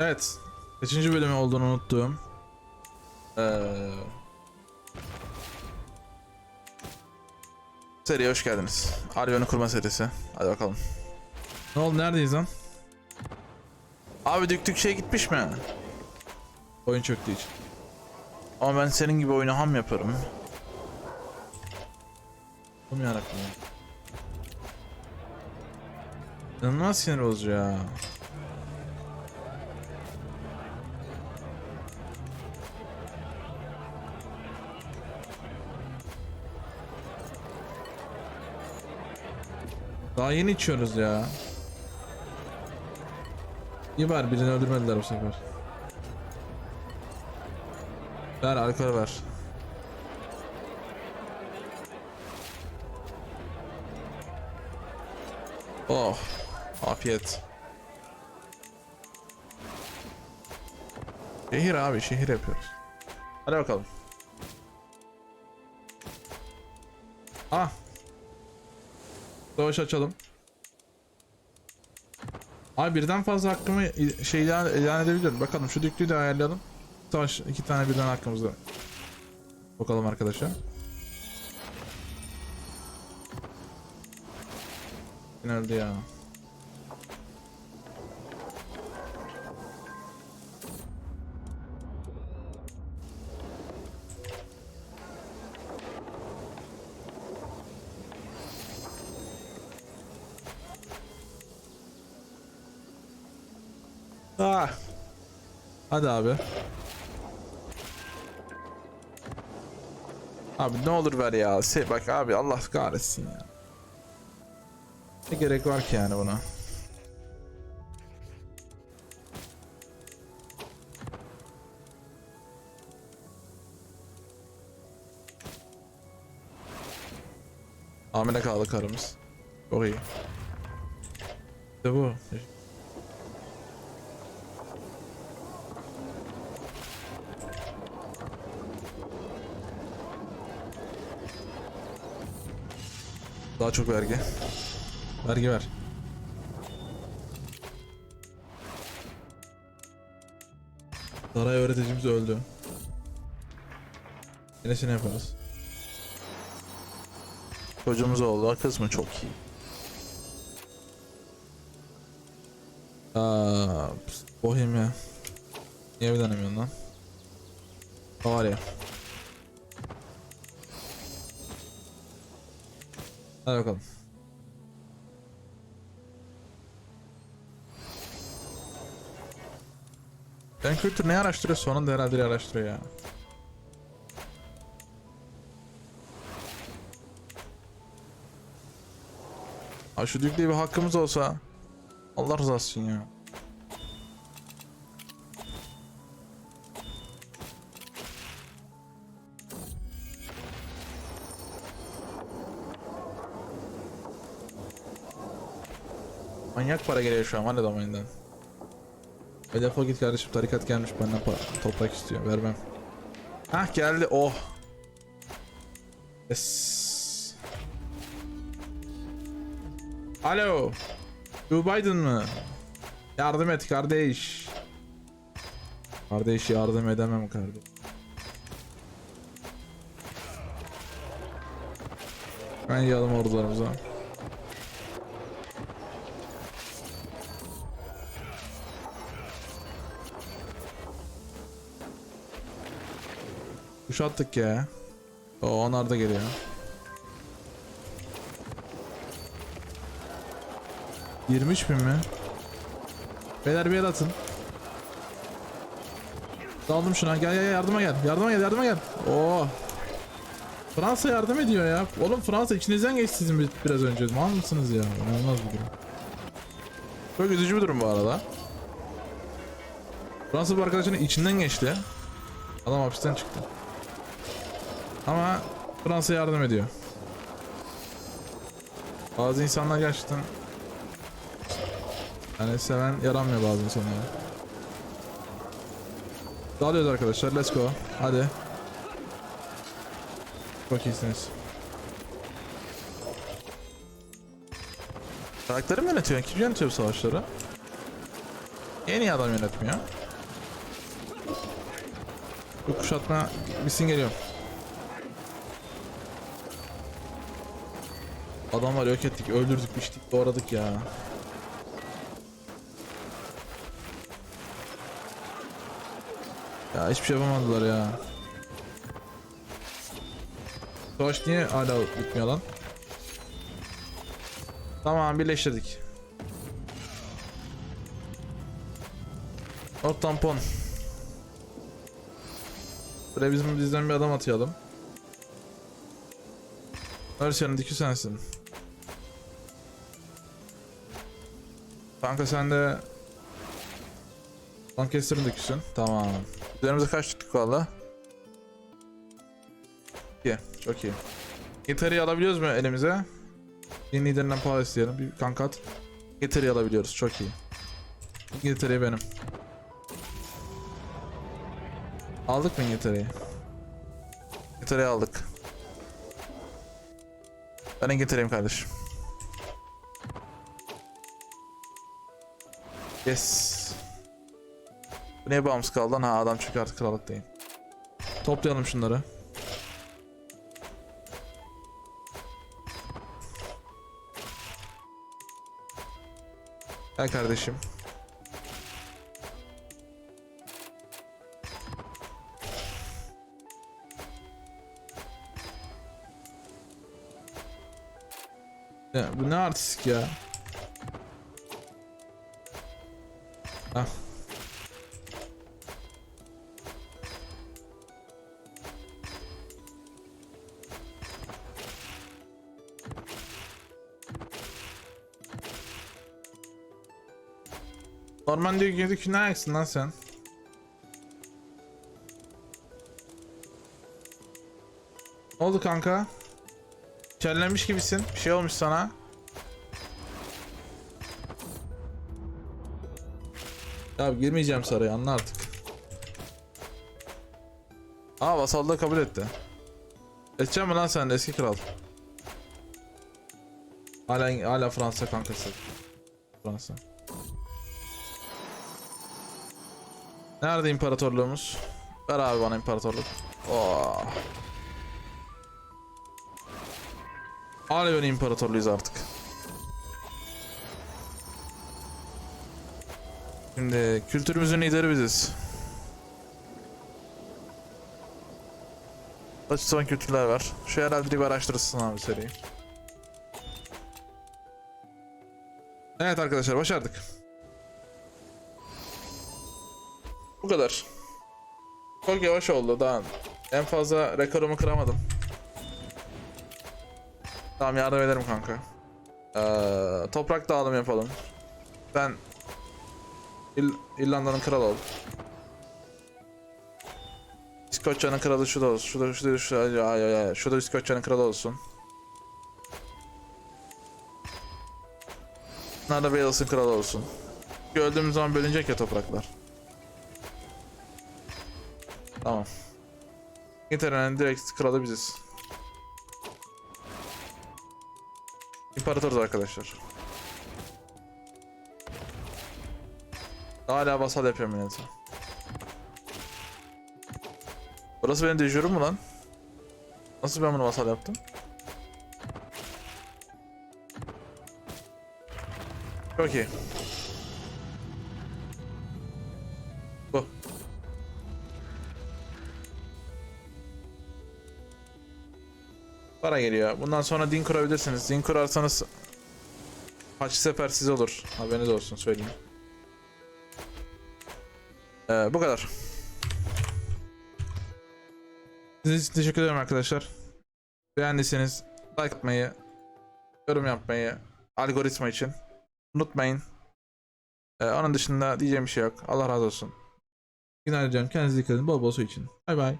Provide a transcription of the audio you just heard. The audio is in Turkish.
Evet. Kaçıncı bölümü olduğunu unuttum. Ee... Seriye hoş geldiniz. Alion'u kurma serisi. Hadi bakalım. Ne oldu neredeyiz lan? Abi düktük şey gitmiş mi? Oyun çöktüğü için. Ama ben senin gibi oyunu ham yaparım. Oğlum yarabbim ya. İnanılmaz sinir bozucu ya. Daha yeni içiyoruz ya. İyi bari birini öldürmediler bu sefer. Ver alkol ver. Oh. Afiyet. Şehir abi şehir yapıyoruz. Hadi bakalım. Ah. Savaş açalım. Abi birden fazla hakkımı şey ilan, ilan edebilirim. Bakalım şu düklüğü de ayarlayalım. Savaş iki tane birden hakkımızda. Bakalım arkadaşlar. Öldü ya. Ah. Hadi abi. Abi ne olur ver ya. Se bak abi Allah kahretsin ya. Ne gerek var ki yani buna? Hamile kaldı karımız. Çok iyi. İşte bu. Daha çok vergi. Vergi ver. Saray öğreticimiz öldü. Yenisini yaparız. Çocuğumuz oldu. Kız mı? Çok iyi. Aa, Bohemia. Niye bir denemiyorsun lan? Var ya. Hadi bakalım. Ben kültür ne araştırıyor? Sonunda herhalde araştırıyor ya. Ha şu düklüğe bir hakkımız olsa Allah razı olsun ya. Manyak para geliyor şu an var ya domain'den. Hadi defol git kardeşim tarikat gelmiş benden para, toprak istiyor vermem. Hah geldi oh. Yes. Alo. Joe Biden mı? Yardım et kardeş. Kardeş yardım edemem kardeş. Ben yalım ordularımıza. Kuşattık ya. O onlar da geliyor. Yirmi bin mi? Beyler bir el atın. Daldım şuna. Gel gel yardıma gel. Yardıma gel yardıma gel. Oo. Fransa yardım ediyor ya. Oğlum Fransa içinizden geçti sizin bir- biraz önce. Mal mısınız ya? İnanılmaz bir durum. Çok üzücü bir durum bu arada. Fransa bu arkadaşının içinden geçti. Adam hapisten çıktı. Ama Fransa yardım ediyor. Bazı insanlar gerçekten yani seven yaranmıyor bazı insanlara. Dağılıyoruz arkadaşlar. Let's go. Hadi. Çok iyisiniz. Karakteri mi yönetiyor? Kim yönetiyor bu savaşları? En iyi adam yönetmiyor. Bu kuşatma bitsin geliyor. Adamlar yok ettik, öldürdük, biçtik, doğradık ya. Ya hiçbir şey yapamadılar ya. Savaş niye hala bitmiyor lan? Tamam birleştirdik. Not tampon. Buraya bizim bizden bir adam atayalım. Örsenin dikü sensin. Kanka sen de Lancaster'ın diküsün. Tamam. Üzerimize kaç tuttuk valla? İyi. Çok iyi. Gitarı alabiliyoruz mu elimize? Yeni liderinden para isteyelim. Bir kanka at. Gitarı alabiliyoruz. Çok iyi. İngiltere'yi benim. Aldık mı İngiltere'yi? İngiltere'yi aldık. Ben İngiltere'yim kardeşim. Yes. Bu neye bağımsız kaldı lan? Ha adam çünkü artık krallıktayım. Toplayalım şunları. Gel kardeşim. Ya bu ne artistik ya? Ah. Normal diyor girdik ne ayaksın lan sen? Ne oldu kanka? Kellenmiş gibisin. Bir şey olmuş sana. Ya girmeyeceğim saraya anla artık. Aa vasallığı kabul etti. Edeceğim mi lan sen de eski kral? Hala, hala Fransa kankası. Fransa. Nerede imparatorluğumuz? Ver abi bana imparatorluk. Oh. Alevin imparatorluğuyuz artık. Şimdi kültürümüzün lideri biziz. Kaç son kültürler var. Şu herhalde bir araştırırsın abi seriyi. Evet arkadaşlar başardık. Bu kadar. Çok yavaş oldu daha. En fazla rekorumu kıramadım. Tamam yardım ederim kanka. Ee, toprak dağılım yapalım. Ben İl İrlanda'nın kralı ol. İskoçya'nın kralı şu da olsun. Şu da şu da şu da ya, ya, ya. Şu İskoçya'nın kralı olsun. Bunlar da Wales'ın kralı olsun. Çünkü Öldüğümüz zaman bölünecek ya topraklar. Tamam. İngiltere'nin direkt kralı biziz. İmparatoruz arkadaşlar. Hala vasal yapıyorum millete. Burası benim dejürüm mü lan? Nasıl ben bunu vasal yaptım? Çok iyi. Bu. Para geliyor. Bundan sonra din kurabilirsiniz. Din kurarsanız Haç sefer siz olur. Haberiniz olsun söyleyeyim. Ee, bu kadar. Sizin teşekkür ederim arkadaşlar. Beğendiyseniz like atmayı, yorum yapmayı, algoritma için unutmayın. Ee, onun dışında diyeceğim bir şey yok. Allah razı olsun. Günaydın canım. Kendinize dikkat edin. Bol bol su için. Bay bay.